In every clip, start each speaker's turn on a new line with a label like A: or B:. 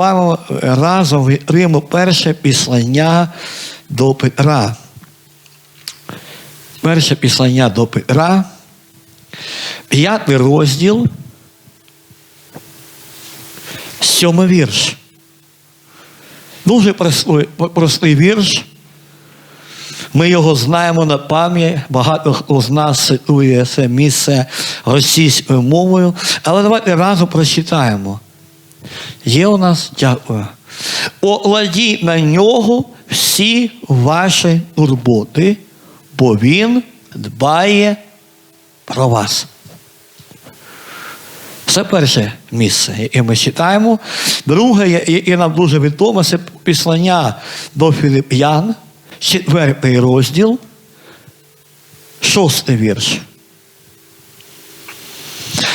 A: Маємо разом Риму перше післання до Петра. Перше післання до Петра, п'ятий розділ, сьомий вірш. Дуже простий, простий вірш. Ми його знаємо на пам'ять. Багато хто з нас цитує це місце російською мовою. Але давайте разом прочитаємо. Є у нас дякую. Окладіть на нього всі ваші турботи, бо він дбає про вас. Це перше місце, яке ми читаємо. Друге, яке нам дуже відомо, це післання до Філіп'ян, четвертий розділ, шостий вірш.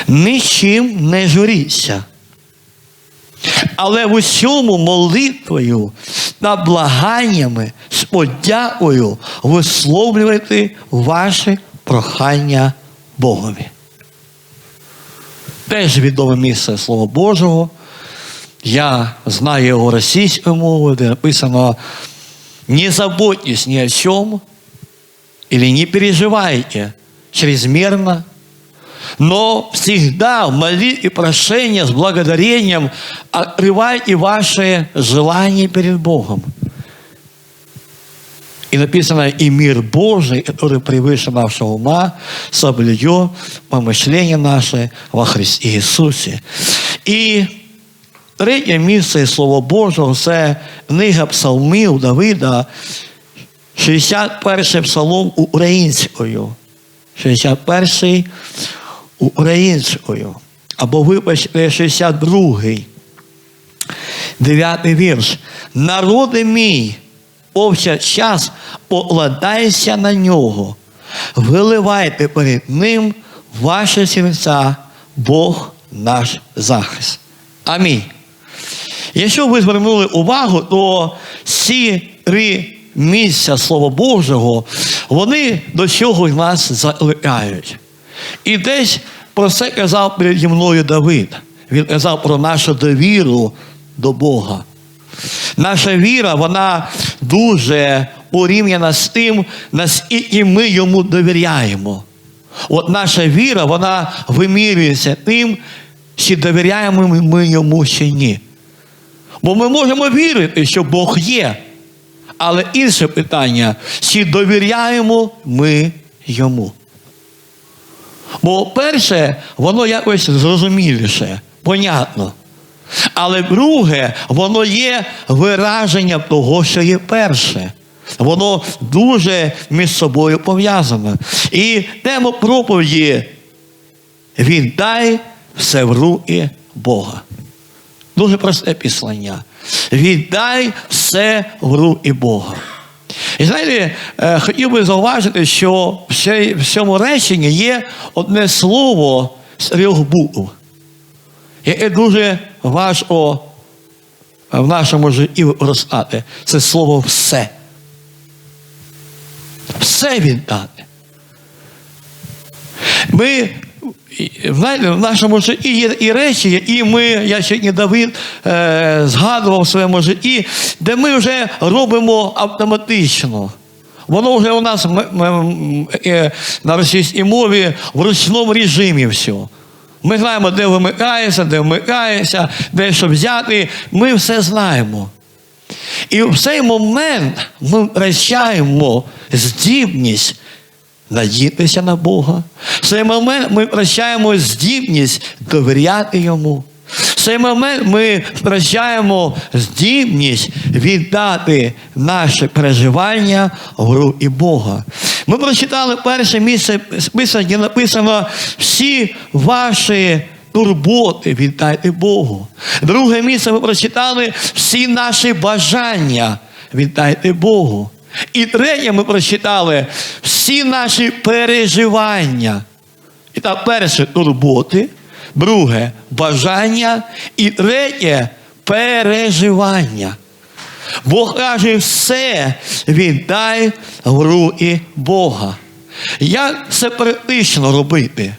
A: Нічим не журіться. Але в усьому молитвою та благаннями з подякою висловлювати ваші прохання Богові. Теж відоме місце Слова Божого. Я знаю його російською мовою, де написано не заботьтесь ни о чем или не переживайте чрезмерно, но всегда в молитве и прошении с благодарением открывайте ваши желания перед Богом. И написано, и мир Божий, который превыше нашего ума, соблюдет помышления наши во Христе Иисусе. І третє місце Слова Божого це книга псалмів Давида, 61 псалом українською. 61 українською. Або вибачте, 62-й. Дев'ятий вірш. Народи мій, повсякчас покладайся на нього, виливайте перед ним ваші серця, Бог наш захист. Амінь. Якщо ви звернули увагу, то ці три місця Слова Божого, вони до чого нас закликають. І десь про це казав переді мною Давид. Він казав про нашу довіру до Бога. Наша віра, вона дуже порівняна з тим, наскільки ми йому довіряємо. От наша віра, вона вимірюється тим, чи довіряємо ми йому чи ні. Бо ми можемо вірити, що Бог є. Але інше питання, чи довіряємо ми йому. Бо перше, воно якось зрозуміліше, понятно. Але друге, воно є вираженням того, що є перше. Воно дуже між собою пов'язане. І тема проповіді віддай все в руки Бога. Дуже просте післання. Віддай все в руки Бога. І знаєте, е, хотів би зауважити, що в цьому реченні є одне слово з букв, яке дуже важко в нашому житті використати. Це слово все. Все віддати. Ми, в нашому житті є і речі, які ми, я сьогодні Давид е, згадував в своєму житті, де ми вже робимо автоматично. Воно вже у нас е, на російській мові в ручному режимі все. Ми знаємо, де вимикається, де вмикається, де що взяти. Ми все знаємо. І в цей момент ми втрачаємо здібність надіятися на Бога. В цей момент ми втрачаємо здібність довіряти Йому. В цей момент ми втрачаємо здібність віддати наші переживання в руки Бога. Ми прочитали перше місце списання, де написано всі ваші турботи віддайте Богу. Друге місце ми прочитали всі наші бажання віддайте Богу. І третє ми прочитали всі наші переживання. І так, перше турботи, друге бажання і третє переживання. Бог каже, все віддай в руки Бога. Як це практично робити?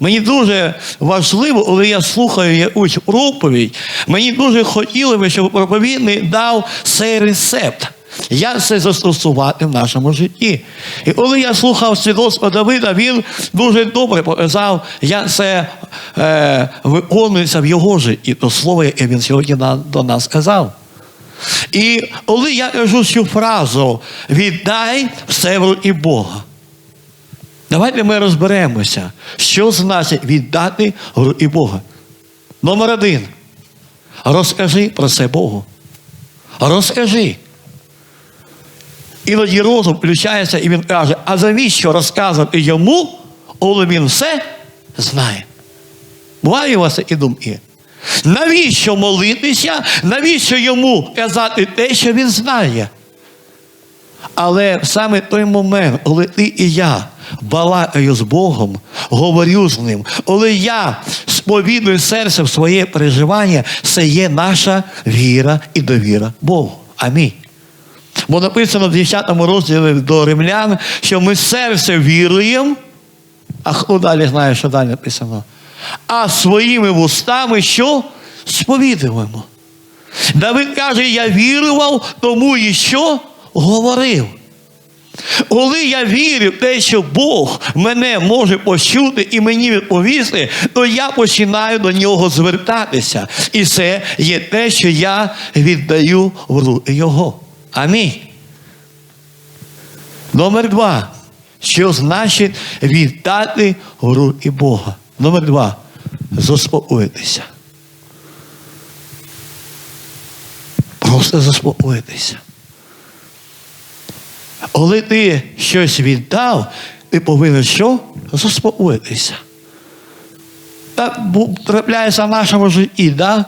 A: Мені дуже важливо, коли я слухаю якусь проповідь, мені дуже хотілося б, щоб проповідник дав цей рецепт. Як це застосувати в нашому житті? І коли я слухав свідоцтво Давида, він дуже добре показав, як це е, виконується в його житті, то слово, яке він сьогодні на- до нас сказав. І коли я кажу цю фразу віддай все в руки Бога. Давайте ми розберемося, що значить віддати в руки Бога. Номер один. Розкажи про це Богу. Розкажи. Іноді розум включається і він каже, а завіщо розказувати йому, коли він все знає? Буває у вас такі думки? Навіщо молитися? Навіщо йому казати те, що він знає? Але саме той момент, коли ти і я балакаю з Богом, говорю з ним, коли я сповідую серцем своє переживання, це є наша віра і довіра Богу. Амінь. Бо написано в 10 розділі до римлян, що ми серце віруємо, а хто далі знає, що далі написано? А своїми вустами що? Сповідуємо. Давид каже, я вірував, тому і що говорив. Коли я вірю в те, що Бог мене може почути і мені відповісти, то я починаю до нього звертатися. І це є те, що я віддаю в руки Його. Амінь. Номер два. Що значить віддати в руки Бога? Номер два. Заспокоїтися. Просто заспокоїтися. Коли ти щось віддав, ти повинен що? Заспокоїтися. Так трапляється в нашому житті, да?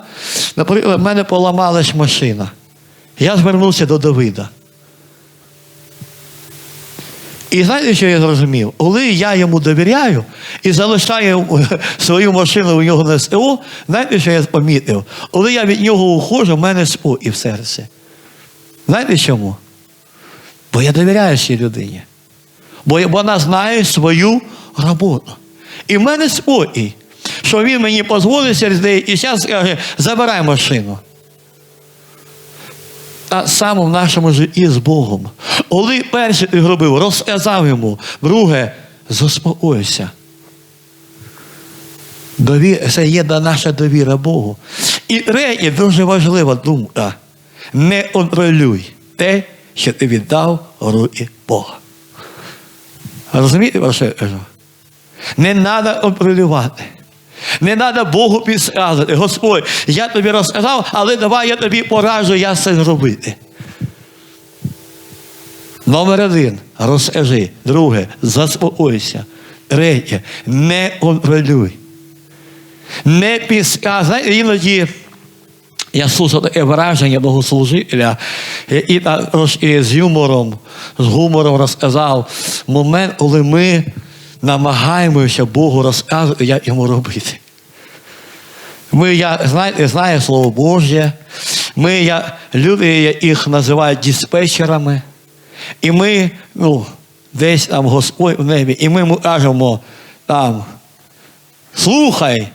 A: Наприклад, в мене поламалась машина. Я звернувся до Давида. І знаєте, що я зрозумів? Коли я йому довіряю і залишаю свою машину у нього на СТО, знаєте, що я помітив? Коли я від нього уходжу, в мене спокій в серці. Знаєте чому? Бо я довіряю цій людині. Бо вона знає свою роботу. І в мене спокій, що він мені дозволить через деякий час скаже, забирай машину. Само в нашому житті з Богом. Коли перше ти зробив, розказав йому, друге, заспокойся. Дові... Це є наша довіра Богу. І третє, дуже важлива думка. Не контролюй те, що ти віддав руки Бога. Розумієте, про що я кажу? Не треба контролювати. Не треба Богу підказувати. Господь, я тобі розказав, але давай я тобі пораджу, як це зробити. Номер один розкажи. Друге, заспокойся. Третє, не контролюй. Не підказуй. Знаєте, іноді я слухав таке враження богослужителя, і так з юмором, з гумором розказав момент, коли ми намагаємося Богу розказувати, як йому робити. Ми, я, знаєте, знає Слово Боже, ми, я, люди, їх називають диспетчерами, і ми, ну, десь там Господь в небі, і ми кажемо там, слухай,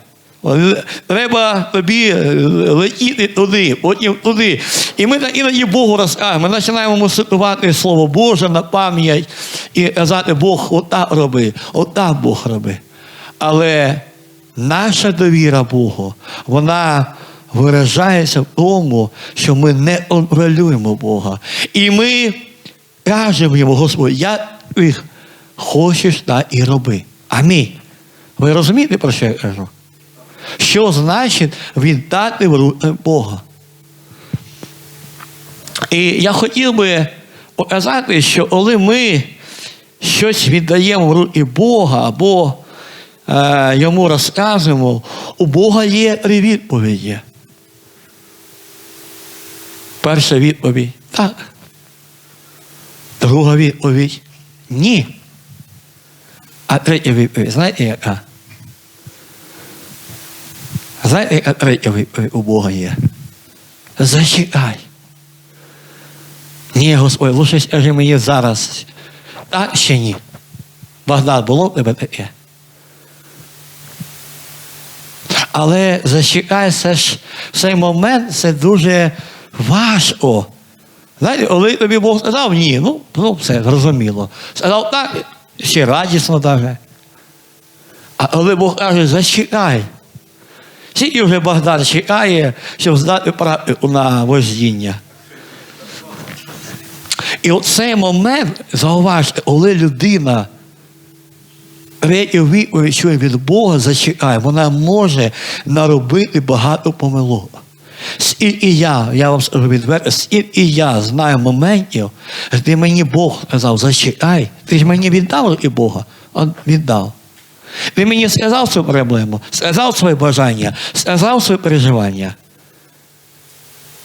A: треба тобі е, летіти туди, потім туди. І ми так іноді Богу розкажемо. Ми починаємо цитувати Слово Боже на пам'ять і казати, Бог отак роби, отак Бог роби. Але наша довіра Богу, вона виражається в тому, що ми не контролюємо Бога. І ми кажемо йому, Господь, я ти хочеш так і роби. Амінь. Ви розумієте, про що я кажу? Що значить віддати в руки Бога? І я хотів би показати, що коли ми щось віддаємо в руки Бога або е, йому розказуємо, у Бога є три відповіді. Перша відповідь так. Друга відповідь ні. А третя відповідь, знаєте яка? Знаєте, яка у Бога є? Зачекай. Ні, Господь, лише скажи мені зараз. Так ще ні. Богдан, було в тебе таке? Але зачекай, це ж в цей момент це дуже важко. Знаєте, коли тобі Бог сказав ні, ну, ну все, зрозуміло. Сказав так, ще радісно даже. А коли Бог каже, зачекай. Скільки вже Богдан чекає, щоб здати на вождіння. І от цей момент, зауважте, коли людина третю відповідь чує від Бога, зачекає, вона може наробити багато помилок. І я, я вам скажу відверто, і я знаю моментів, де мені Бог сказав, зачекай, ти ж мені віддав і Бога, Он віддав. Ти мені сказав свою проблему, сказав своє бажання, сказав своє переживання.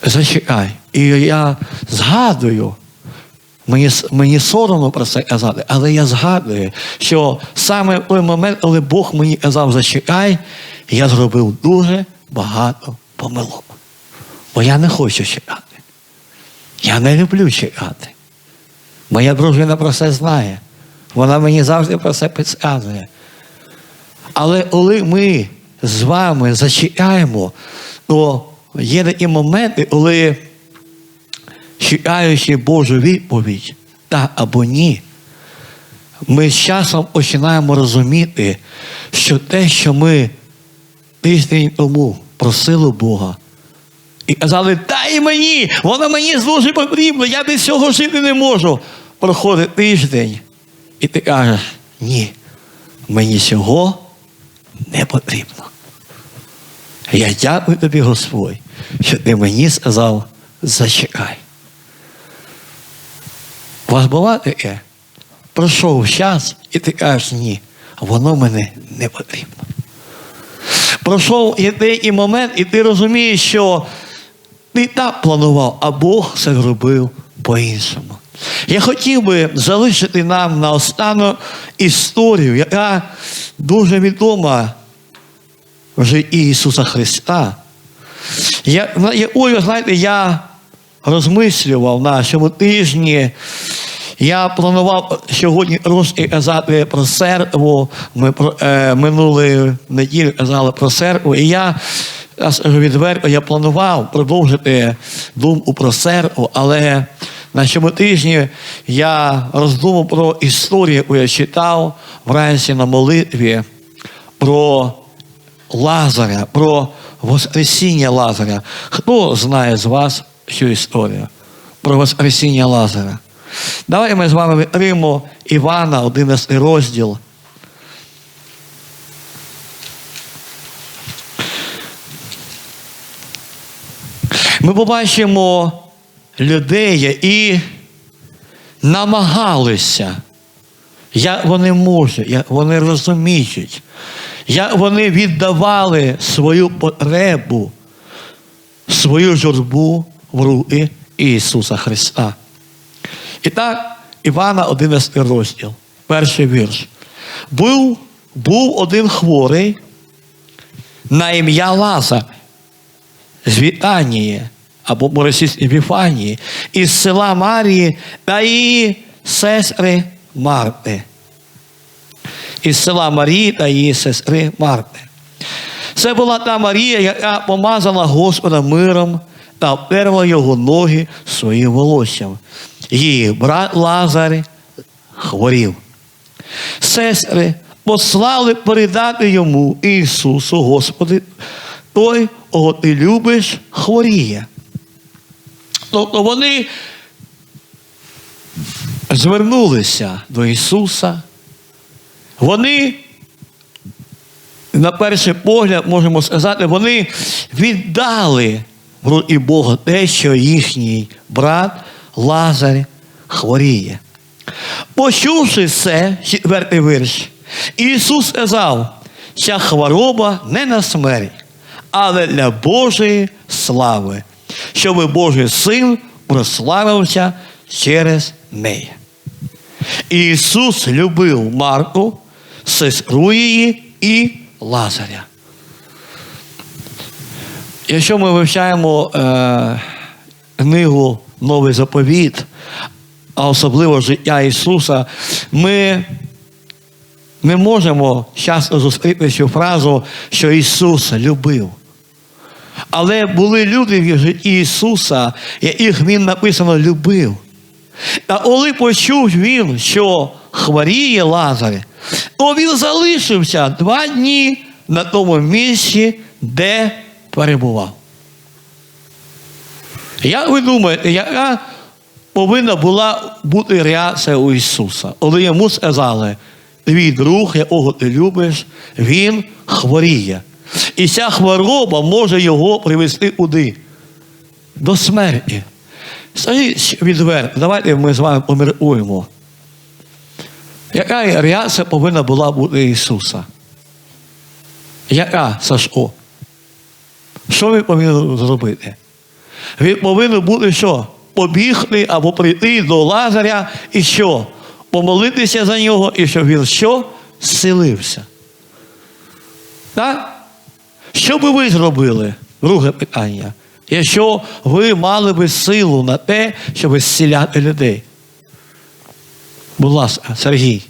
A: Зачекай. І я згадую, мені, мені соромно про це казати, але я згадую, що саме в той момент, коли Бог мені казав, зачекай, я зробив дуже багато помилок. Бо я не хочу чекати. Я не люблю чекати. Моя дружина про це знає. Вона мені завжди про це підказує. Але коли ми з вами зачекаємо, то є такі моменти, коли, чекаючи Божу відповідь, так або ні, ми з часом починаємо розуміти, що те, що ми тиждень тому просили Бога, і казали, дай мені, воно мені дуже потрібно, я без цього жити не можу. Проходить тиждень, і ти кажеш, ні, мені цього не потрібно. Я дякую тобі, Господь, що ти мені сказав, зачекай. У вас буває таке? Пройшов час, і ти кажеш, ні, воно мене не потрібно. Пройшов і момент, і ти розумієш, що ти так планував, а Бог це зробив по-іншому. Я хотів би залишити нам наостанок історію, яка дуже відома в житті Ісуса Христа. Я, на якою, знаєте, я розмислював на цьому тижні. Я планував сьогодні трошки казати про церкву. Ми про, е, минулої неділі казали про церкву. І я відверто, я планував продовжити думку про церкву, але на цьому тижні я роздумав про історію, яку я читав вранці на молитві, про Лазаря, про Воскресіння Лазаря. Хто знає з вас цю історію про Воскресіння Лазаря? Давай ми з вами відкриємо Івана, 11 розділ. Ми побачимо людей, які намагалися, як вони можуть, як вони розуміють, як вони віддавали свою потребу, свою журбу в руки Ісуса Христа. І так, Івана 11 розділ, перший вірш. Був, був один хворий на ім'я Лазар з Вітанії або Борисівської Віфанії, із села Марії та її сестри Марти. Із села Марії та її сестри Марти. Це була та Марія, яка помазала Господа миром та обтерла його ноги своїм волоссям. Її брат Лазар хворів. Сестри послали передати йому Ісусу, Господи, той, кого ти любиш, хворіє. Тобто вони звернулися до Ісуса. Вони, на перший погляд, можемо сказати, вони віддали руки Бога те, що їхній брат Лазар хворіє. Почувши це, четвертий вірш, Ісус сказав, ця хвороба не на смерть, але для Божої слави, щоб Божий син прославився через неї. Ісус любив Марку, сестру її і Лазаря. Якщо ми вивчаємо е, книгу Новий заповіт, а особливо життя Ісуса, ми Ми можемо часто зустріти цю фразу, що Ісус любив. Але були люди в Ісуса, яких Він написано любив. Та коли почув він, що хворіє Лазар, то він залишився два дні на тому місці, де перебував. Як ви думаєте, яка повинна була бути реакція у Ісуса? Коли йому сказали, твій друг, якого ти любиш, він хворіє. І ця хвороба може його привести куди? До смерті. Скажіть відверто, давайте ми з вами поміркуємо. Яка реакція повинна була бути Ісуса? Яка Сашко? Що він повинен зробити? Він повинен бути що? Побігти або прийти до Лазаря і що? Помолитися за нього, і щоб він що? Зцілився. Так? Що би ви зробили? Друге питання. Якщо ви мали би силу на те, щоб зціляти людей. Будь ласка, Сергій,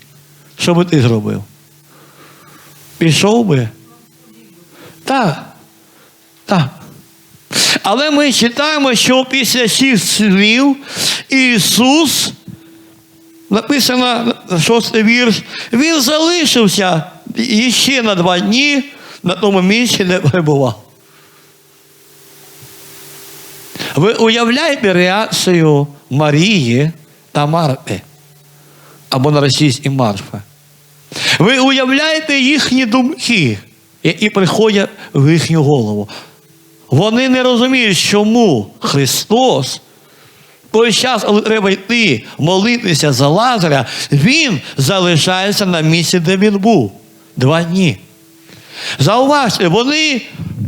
A: що би ти зробив? Пішов би? Так. Так. Але ми читаємо, що після цих слів Ісус, написано шостий вірш, Він залишився іще на два дні на тому місці, де перебував. Ви уявляєте реакцію Марії та Марти або на російській Марфа? Ви уявляєте їхні думки, які приходять в їхню голову. Вони не розуміють, чому Христос той час, коли треба йти молитися за Лазаря, Він залишається на місці, де він був два дні. Зауважте, вони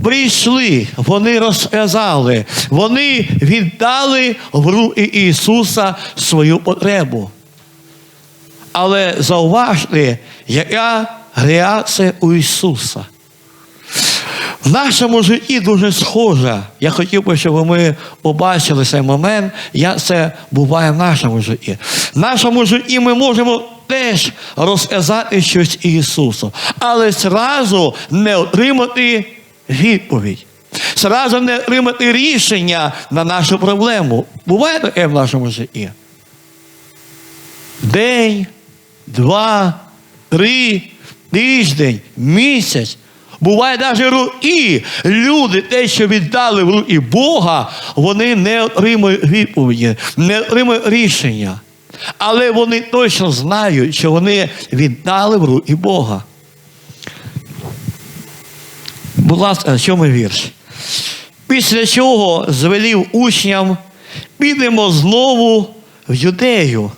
A: прийшли, вони розказали, вони віддали в руки Ісуса свою потребу. Але зауважте, яка реакція у Ісуса. В нашому житті дуже схожа. Я хотів би, щоб ми побачили цей момент, як це буває в нашому житті. В нашому житті ми можемо теж розказати щось Ісусу, але зразу не отримати відповідь. Зразу не отримати рішення на нашу проблему. Буває таке в нашому житті. День, два, три, тиждень, місяць. Буває навіть руки. Люди, те, що віддали в руки Бога, вони не отримують відповіді, не отримують рішення. Але вони точно знають, що вони віддали в руки Бога. Будь ласка, сьомий вірш. Після чого звелів учням, підемо знову в юдею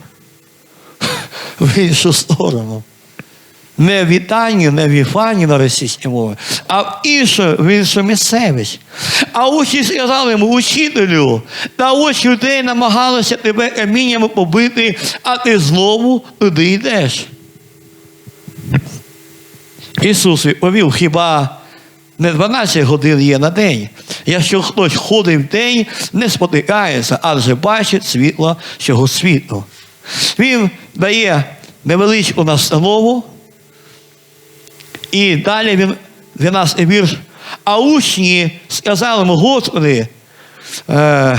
A: в іншу сторону. Не в Ітанію, не в Іфані на російській мові, а в іншу, в іншу місцевість. А учні сказали йому, учителю, та ось людей намагалися тебе каміннями побити, а ти знову туди йдеш. Ісус відповів, хіба не 12 годин є на день. Якщо хтось ходить в день, не спотикається, адже бачить світло цього світу. Він дає невеличку настанову. І далі він 12 вірш. А учні сказали йому, Господи, е,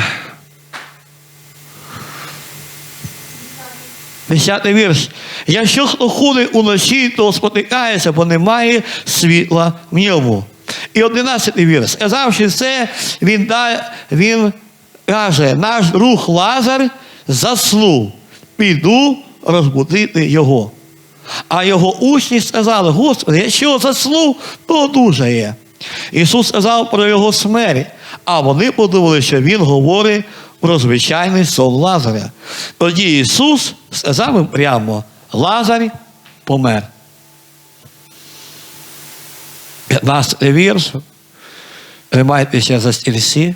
A: 10 вірш. Якщо хто ходить уночі, то спотикається, бо немає світла в ньому. І 11 вірш. Сказавши це, він, да, він каже, наш друг Лазар заснув. Піду розбудити його. А його учні сказали, Господи, якщо заснув, то одужає. Ісус сказав про його смерть, а вони подумали, що Він говорить про звичайний сон Лазаря. Тоді Ісус сказав їм прямо, Лазар помер. 15 вірш. Тримайтеся за стільці.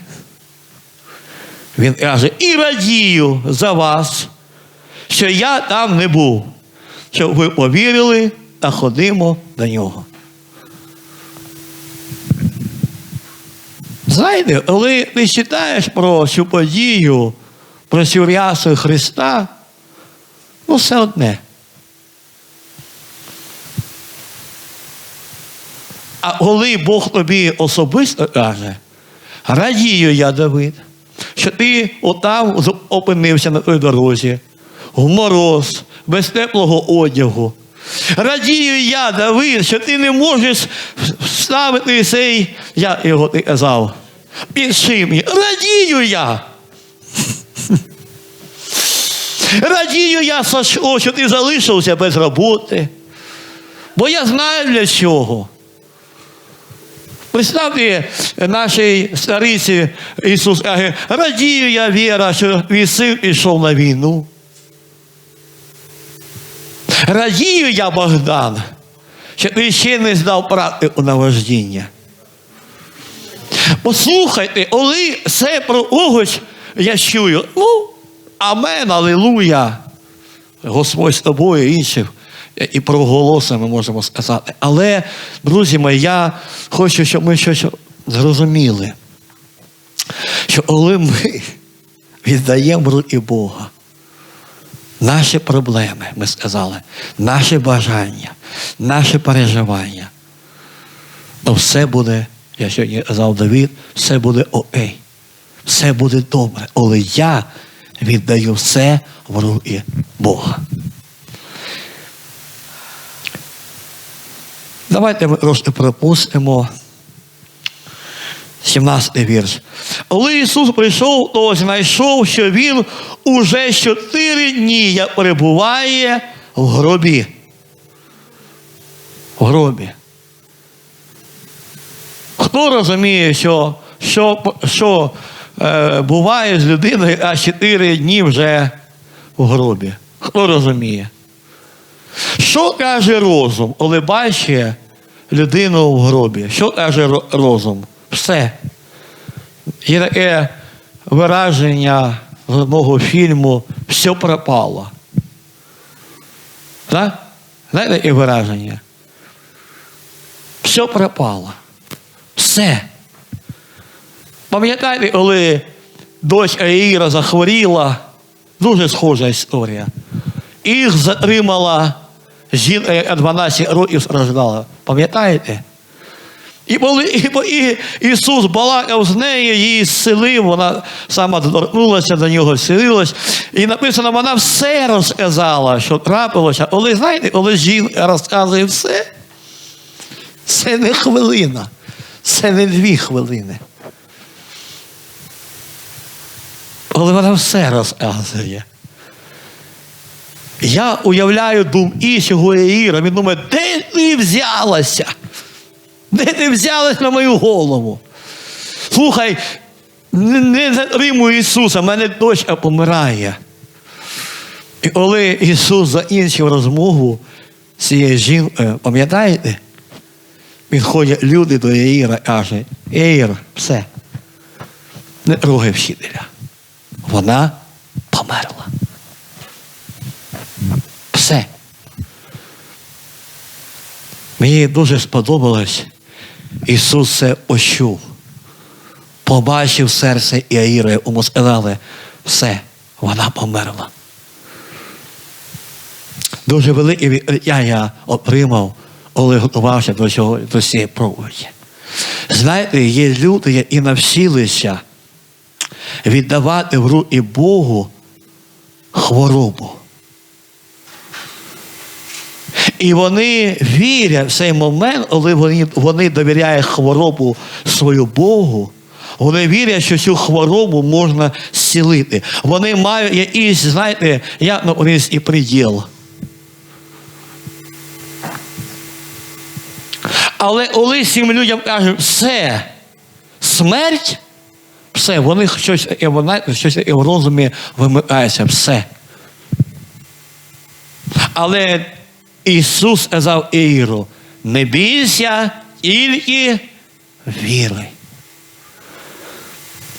A: Він каже, і радію за вас, що я там не був, щоб ви повірили та ходимо до нього. Знаєте, коли ти читаєш про цю подію, про цю рясу Христа, ну все одне. А коли Бог тобі особисто каже, радію я, Давид, що ти отам опинився на той дорозі, в мороз, без теплого одягу. Радію я, Давид, що ти не можеш вставити цей, я його ти казав, під шим'ї. Радію я. Радію я, Сашко, що ти залишився без роботи. Бо я знаю для чого. Представте нашій стариці Ісус каже, радію я віра, що твій син пішов на війну. Радію я, Богдан, що ти ще не здав практику на вождіння. Послухайте, коли це про когось я чую, ну, амен, алілуя, Господь з тобою і інших. І про голоси ми можемо сказати. Але, друзі мої, я хочу, щоб ми щось зрозуміли, що коли ми віддаємо руки Бога, наші проблеми, ми сказали, наші бажання, наші переживання, то все буде, я сьогодні казав Давід, все буде окей. Все буде добре. Але я віддаю все в руки Бога. Давайте ми трошки пропустимо 17 вірш. Коли Ісус прийшов, то знайшов, що Він уже чотири дні як перебуває в гробі. В гробі. Хто розуміє, що, що, що е, буває з людиною, а чотири дні вже в гробі? Хто розуміє? Що каже розум, коли бачить людину в гробі? Що каже розум? Все. Є таке вираження з одного фільму все пропало. Так? Знаєте таке вираження? Все пропало. Все. Пам'ятаєте, коли дочь Аїра захворіла, дуже схожа історія. Їх затримала жінка, яка 12 років страждала. Пам'ятаєте? І і, Ісус балакав з нею, її зцілив, вона сама доторкнулася до нього, зцілилась. І написано, вона все розказала, що трапилося. Коли, знаєте, коли жінка розказує все, це не хвилина, це не дві хвилини. Коли вона все розказує. Я уявляю думки цього Іра, він думає, де ти взялася? Де ти взялась на мою голову? Слухай, не, затримуй Ісуса, в мене дочка помирає. І коли Ісус закінчив розмову з цією жінкою, пам'ятаєте? Підходять люди до Яїра і кажуть, Яїр, все, не трогай вчителя. Вона померла. Все. Мені дуже сподобалось, Ісус це ощув. Побачив серце Іаїра, йому сказали, все, вона померла. Дуже велике відкриття я отримав, коли готувався до, цього, до цієї проповіді. Знаєте, є люди, які навчилися віддавати в руки Богу хворобу. І вони вірять в цей момент, коли вони, вони довіряють хворобу свою Богу. Вони вірять, що цю хворобу можна зцілити. Вони мають якийсь, знаєте, як наприклад, і приділ. Але коли цим людям кажуть, все, смерть, все, вони щось, щось в розумі вимикається, все. Але Ісус сказав Іру, не бійся, тільки віри.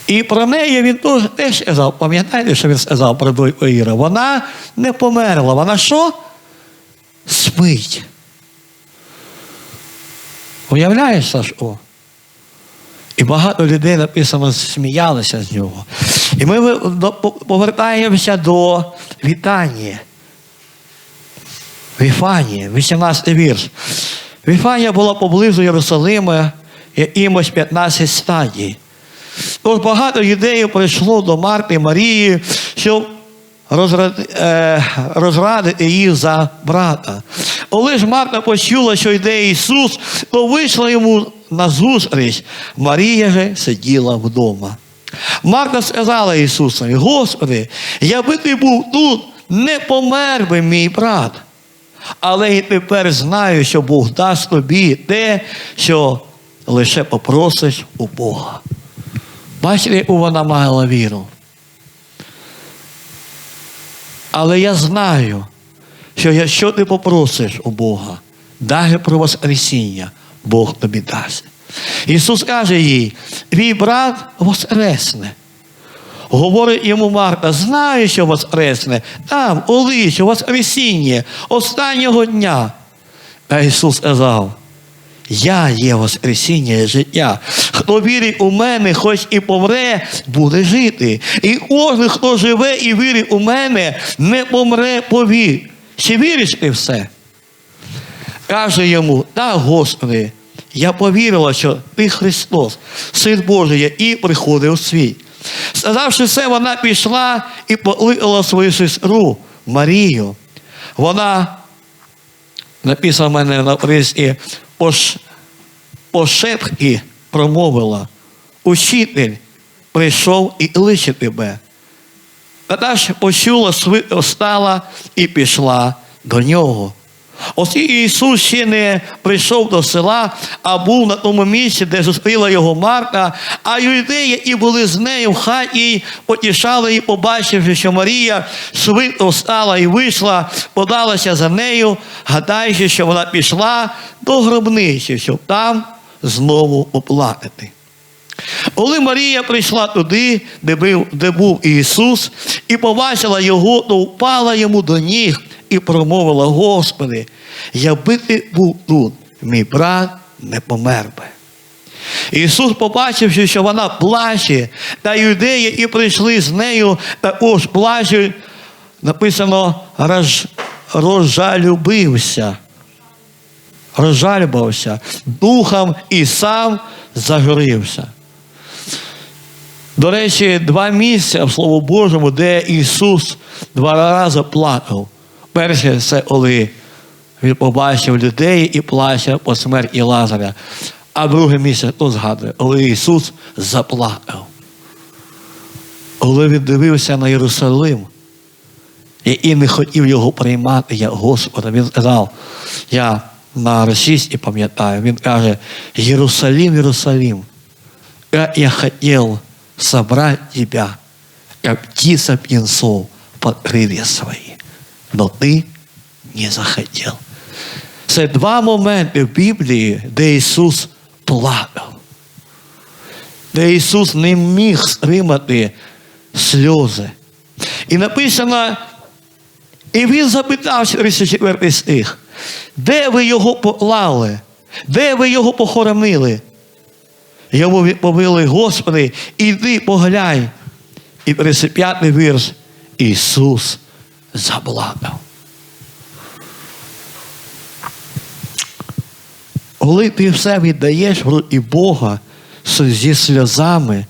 A: І про неї він теж, теж сказав, пам'ятаєте, що він сказав про дочку Іра? Вона не померла, вона що? Спить. Уявляєш, Сашко? І багато людей написано сміялися з нього. І ми повертаємося до вітання. Віфанії, 18 вірш. Віфанія була поблизу Єрусалима, якимось 15 стадій. Тож багато юдеїв прийшло до Марти Марії, щоб е, розрадити їх за брата. Коли ж Марта почула, що йде Ісус, то вийшла йому назустріч. Марія же сиділа вдома. Марта сказала Ісусові, Господи, якби ти був тут, не помер би мій брат. Але і тепер знаю, що Бог дасть тобі те, що лише попросиш у Бога. Бачите, вона мала віру. Але я знаю, що якщо ти попросиш у Бога, дай про Воскресіння, Бог тобі дасть. Ісус каже їй, твій брат воскресне. Говорить йому Марта, знаю, що воскресне, там, олиш, воскресіння, останнього дня. А Ісус сказав, я є Воскресіння і життя. Хто вірить у мене, хоч і помре, буде жити. І кожен, хто живе і вірить у мене, не помре повір. Чи віриш ти все? Каже йому, так, Господи, я повірила, що ти Христос, Син Божий, який приходив у світ. Сказавши це, вона пішла і покликала свою сестру Марію. Вона написано в мене на присі, пош, пошепки промовила. Учитель прийшов і лише тебе. Ж почула, встала і пішла до нього. Ось Ісус ще не прийшов до села, а був на тому місці, де зустріла його Марта, а юдеї, які були з нею в хаті, потішали її, побачивши, що Марія швидко встала і вийшла, подалася за нею, гадаючи, що вона пішла до гробниці, щоб там знову поплакати. Коли Марія прийшла туди, де був Ісус, і побачила його, то впала йому до ніг і промовила: Господи, якби ти був тут, мій брат не помер би. Ісус, побачивши, що вона плаче, та юдеї, які прийшли з нею, також плачуть, написано, роз, розжалюбився розжалювався духом і сам загорівся. До речі, два місця в Слово Божому, де Ісус два рази плакав. Перше, це коли він побачив людей і плаче по смерті Лазаря. А друге місце, хто згадує, коли Ісус заплакав. Коли він дивився на Єрусалим, і не хотів його приймати як Господа. Він сказав, я на російській пам'ятаю, він каже, Єрусалим, Єрусалим, как я хотел собрать тебя, как птица птенцов под крылья свои, но ты не захотел. Це два моменти в Біблії, де Ісус плакав, де Ісус не міг стримати сльози. І написано, і він запитав 34 стих, де ви його поклали? Де ви його похоронили? Йому відповіли, Господи, іди поглянь. І 35 вірш. Ісус заплакав. Коли ти все віддаєш і Бога зі сльозами,